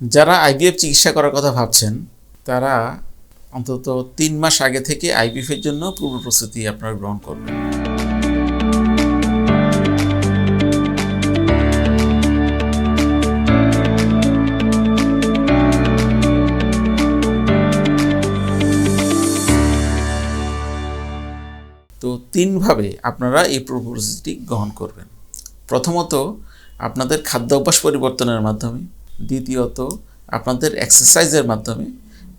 যারা আইভিএফ চিকিৎসা করার কথা ভাবছেন, তারা অন্তত তিন মাস আগে থেকে আইভিএফের জন্য পূর্ব প্রস্তুতি আপনারা গ্রহণ করবেন। তো তিনভাবে আপনারা এই পূর্ব প্রস্তুতি গ্রহণ করবেন। প্রথমত, আপনাদের খাদ্য অভ্যাস পরিবর্তনের মাধ্যমে। দ্বিতীয়ত আপনাদের এক্সারসাইজের মাধ্যমে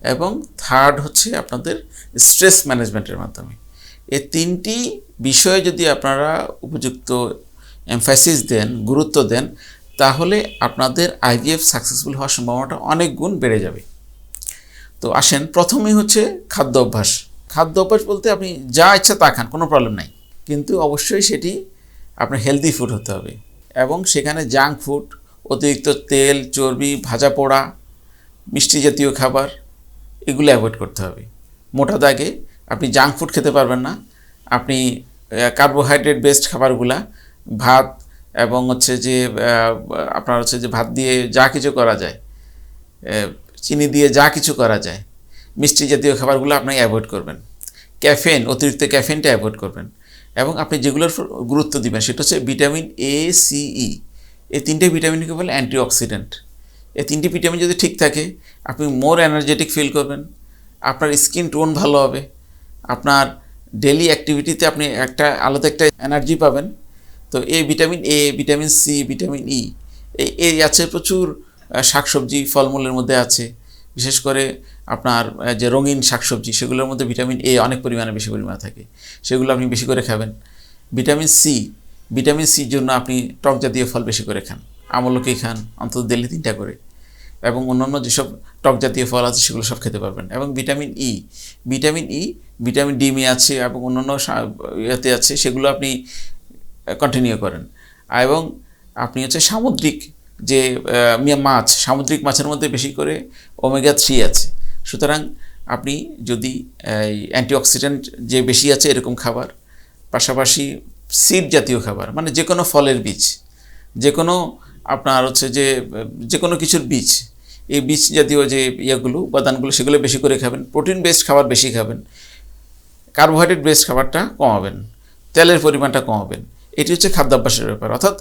এবং থার্ড হচ্ছে আপনাদের স্ট্রেস ম্যানেজমেন্টের মাধ্যমে। এই তিনটি বিষয়ে যদি আপনারা উপযুক্ত এমফাসিস দেন, গুরুত্ব দেন, তাহলে আপনাদের আইভিএফ সাকসেসফুল হওয়ার সম্ভাবনাটা অনেক গুণ বেড়ে যাবে। তো আসেন, প্রথমেই হচ্ছে খাদ্য অভ্যাস। খাদ্য অভ্যাস বলতে আপনি যা ইচ্ছা তা খান, কোনো প্রবলেম নাই। কিন্তু অবশ্যই সেটি আপনার হেলদি ফুড হতে হবে। এবং সেখানে জাঙ্ক ফুড অতিরিক্ত তেল, চর্বি, ভাজা পোড়া, মিষ্টি জাতীয় খাবার, এগুলো অ্যাভয়েড করতে হবে। মোটা দাগে আপনি জাঙ্ক ফুড খেতে পারবেন না। আপনি কার্বোহাইড্রেট বেসড খাবারগুলা, ভাত এবং হচ্ছে যে আপনার হচ্ছে যে ভাত দিয়ে যা কিছু করা যায় চিনি দিয়ে যা কিছু করা যায়, মিষ্টি জাতীয় খাবারগুলো আপনি অ্যাভয়েড করবেন। ক্যাফেন অতিরিক্ত ক্যাফেনটা অ্যাভয়েড করবেন। এবং আপনি যেগুলোর গুরুত্ব দিবেন, সেটা হচ্ছে ভিটামিন এ সিই এই তিনটে ভিটামিনকে বলে? অ্যান্টিঅক্সিডেন্ট। এই তিনটি ভিটামিন যদি ঠিক থাকে, আপনি মোর এনার্জেটিক ফিল করবেন, আপনার স্কিন টোন ভালো হবে, আপনার ডেলি অ্যাক্টিভিটিতে আপনি একটা, আলাদা একটা এনার্জি পাবেন। তো এই vitamin A, vitamin C, vitamin E এই আছে প্রচুর শাকসবজি ফলমূলের মধ্যে আছে। বিশেষ করে আপনার যে রঙিন শাকসবজি, সেগুলোর মধ্যে ভিটামিন এ অনেক পরিমাণে বেশি পরিমাণে থাকে। সেগুলো আপনি বেশি করে খাবেন। ভিটামিন সি ভিটামিন সির জন্য আপনি টক জাতীয় ফল বেশি করে খান। আমলকি খান, অন্তত দিল্লি তিনটা করে। এবং অন্যান্য যেসব টক জাতীয় ফল আছে, সেগুলো সব খেতে পারবেন। এবং vitamin E vitamin E, vitamin ডিমে আছে এবং অন্যান্য ইয়েতে আছে, সেগুলো আপনি কন্টিনিউ করেন। এবং আপনি হচ্ছে সামুদ্রিক যে মিয়া- মাছ, সামুদ্রিক মাছের মধ্যে বেশি করে ওমেগা থ্রি আছে। সুতরাং আপনি যদি অ্যান্টিঅক্সিডেন্ট যে বেশি আছে, এরকম খাবার, পাশাপাশি সিড জাতীয় খাবার মানে যে কোনো ফলের বীজ, যে কোনো আপনার হচ্ছে যে যে কোনো কিছুর বীজ, এই বীজ জাতীয় যে ইয়েগুলো, উপাদানগুলো, সেগুলো বেশি করে খাবেন। প্রোটিন বেসড খাবার বেশি খাবেন। কার্বোহাইড্রেট বেসড খাবারটা কমাবেন। তেলের পরিমাণটা কমাবেন। এটি হচ্ছে খাদ্যাভ্যাসের ব্যাপার। অর্থাৎ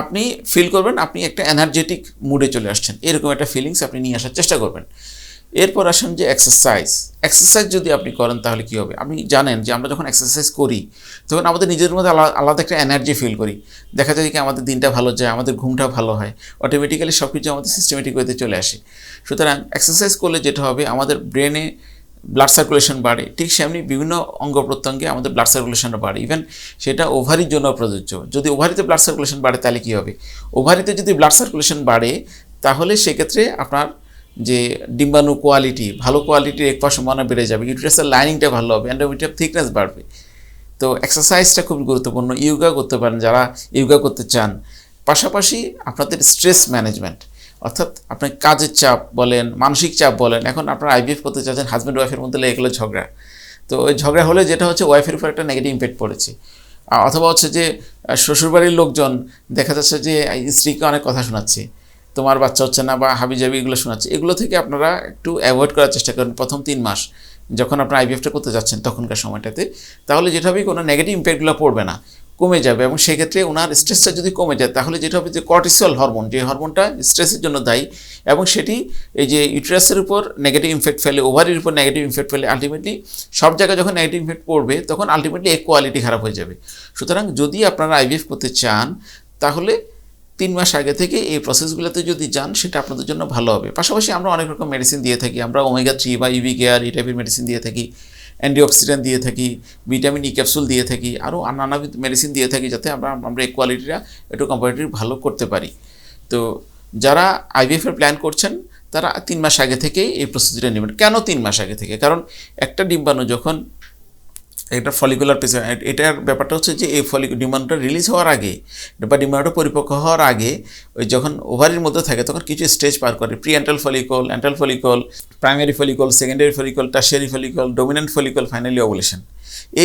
আপনি ফিল করবেন, আপনি একটা এনার্জেটিক মুডে চলে আসছেন। এরকম একটা ফিলিংস আপনি নিয়ে আসার চেষ্টা করবেন। এরপর আসেন যে এক্সারসাইজ এক্সারসাইজ যদি আপনি করেন তাহলে কী হবে? আপনি জানেন যে আমরা যখন এক্সারসাইজ করি, তখন আমাদের নিজের মধ্যে আলা- আলাদা একটা এনার্জি ফিল করি। দেখা যায় কি আমাদের দিনটা ভালো যায়, আমাদের ঘুমটা ভালো হয় অটোমেটিক্যালি সব কিছু আমাদের সিস্টেমেটিক ওয়েতে চলে আসে। সুতরাং এক্সারসাইজ করলে যেটা হবে, আমাদের ব্রেনে ব্লাড সার্কুলেশন বাড়ে। ঠিক সেমনি বিভিন্ন অঙ্গ প্রত্যঙ্গে আমাদের ব্লাড সার্কুলেশনটা বাড়ে। ইভেন সেটা ওভারির জন্য প্রযোজ্য। যদি ওভারিতে ব্লাড সার্কুলেশন বাড়ে তাহলে কী হবে? ওভারিতে যদি ব্লাড সার্কুলেশন বাড়ে, তাহলে সেক্ষেত্রে আপনার যে ডিম্বাণু কোয়ালিটি ভালো কোয়ালিটির এক পাশ সম্ভাবনা বেড়ে যাবে ইউট্রাসের লাইনিংটা ভালো হবে অ্যান্ডোমিটার থিকনেস বাড়বে। তো এক্সারসাইজটা খুব গুরুত্বপূর্ণ ইয়োগা করতে পারেন যারা ইয়োগা করতে চান। পাশাপাশি আপনাদের স্ট্রেস ম্যানেজমেন্ট অর্থাৎ আপনার কাজের চাপ বলেন, মানসিক চাপ বলেন, এখন আপনারা আইভিএফ করতে চাচ্ছেন হাজব্যান্ড ওয়াইফের মধ্যে লেগে গেলো ঝগড়া। তো ওই ঝগড়া হলে যেটা হচ্ছে ওয়াইফের উপর একটা নেগেটিভ ইম্প্যাক্ট পড়েছে। অথবা হচ্ছে যে শ্বশুরবাড়ির লোকজন দেখা যাচ্ছে যে স্ত্রীকে অনেক কথা শোনাচ্ছে। তোমার বাচ্চা হচ্ছে না বা হাবিজাবি এগুলো শোনাচ্ছে, এগুলো থেকে আপনারা একটু অ্যাভয়েড করার চেষ্টা করেন প্রথম তিন মাস। যখন আপনার আইভিএফটা করতে যাচ্ছেন তখনকার সময়টাতে, তাহলে যেটা হবে কোনো নেগেটিভ ইম্প্যাক্টগুলো পড়বে না, কমে যাবে এবং সেক্ষেত্রে ওনার স্ট্রেসটা যদি কমে যায়, তাহলে যেটা হবে যে কর্টিসল হরমোন যে হরমোনটা স্ট্রেসের জন্য দায়ী এবং সেটি এই যে ইউট্রাসের উপর নেগেটিভ ইমফেক্ট ফেলে ওভারির উপর নেগেটিভ ইমফেক্ট ফেলে আলটিমেটলি সব জায়গায় যখন নেগেটিভ ইমফেক্ট পড়বে, তখন আলটিমেটলি এক কোয়ালিটি খারাপ হয়ে যাবে। সুতরাং যদি আপনারা আইভিএফ করতে চান, তাহলে তিন মাস আগে থেকে এই প্রসেসগুলোতে যদি যান, সেটা আপনাদের জন্য ভালো হবে। পাশাপাশি আমরা অনেক রকম মেডিসিন দিয়ে থাকি। আমরা ওমেগা থ্রি বা ইভি কেয়ার এই টাইপের মেডিসিন দিয়ে থাকি অ্যান্টিঅক্সিডেন্ট দিয়ে থাকি ভিটামিন ই ক্যাপসুল দিয়ে থাকি আরও নানাবিধ মেডিসিন দিয়ে থাকি যাতে আমরা আমরা এই কোয়ালিটিটা একটু কম্পারেটিভ ভালো করতে পারি। তো যারা আইভিএফ এর প্ল্যান করছেন, তারা তিন মাস আগে থেকেই এই প্রস্তুতিটা নেবেন। কেন তিন মাস আগে থেকে? কারণ একটা ডিম্বাণু যখন এটা ফলিকুলার পেসে এটার ব্যাপারটা হচ্ছে যে এই ফলি ডিমান্ডটা রিলিজ হওয়ার আগে, বা ডিমান্ডটা পরিপক্ক হওয়ার আগে, ওই যখন ওভারির মধ্যে থাকে, তখন কিছু স্টেজ পার করে। Pre antral follicle antral follicle primary follicle secondary follicle tertiary follicle dominant follicle finally ovulation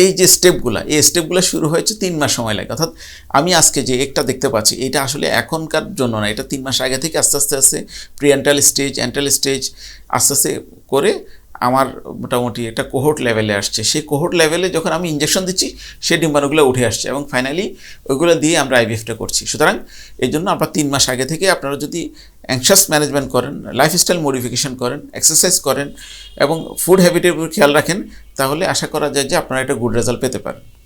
এই যে স্টেপগুলো এই স্টেপগুলো শুরু হয়েছে তিন মাস সময় লাগে। অর্থাৎ আমি আজকে যে একটা দেখতে পাচ্ছি, এটা আসলে এখনকার জন্য না, এটা তিন মাস আগে থেকে আস্তে আস্তে আস্তে pre antral stage antral stage আস্তে আস্তে করে আমার মোটামুটি একটা কোহোট লেভেলে আসছে। সেই কোহোট লেভেলে যখন আমি ইঞ্জেকশন দিচ্ছি, সেই ডিম্বাণুগুলো উঠে আসছে এবং ফাইনালি ওইগুলো দিয়ে আমরা আইভিএফটা করছি। সুতরাং এই জন্য আপনার তিন মাস আগে থেকে আপনারা যদি অ্যাংশাস ম্যানেজমেন্ট করেন লাইফস্টাইল মডিফিকেশন করেন এক্সারসাইজ করেন এবং ফুড হ্যাবিটের উপর খেয়াল রাখেন, তাহলে আশা করা যায় যে আপনারা একটা গুড রেজাল্ট পেতে পারেন।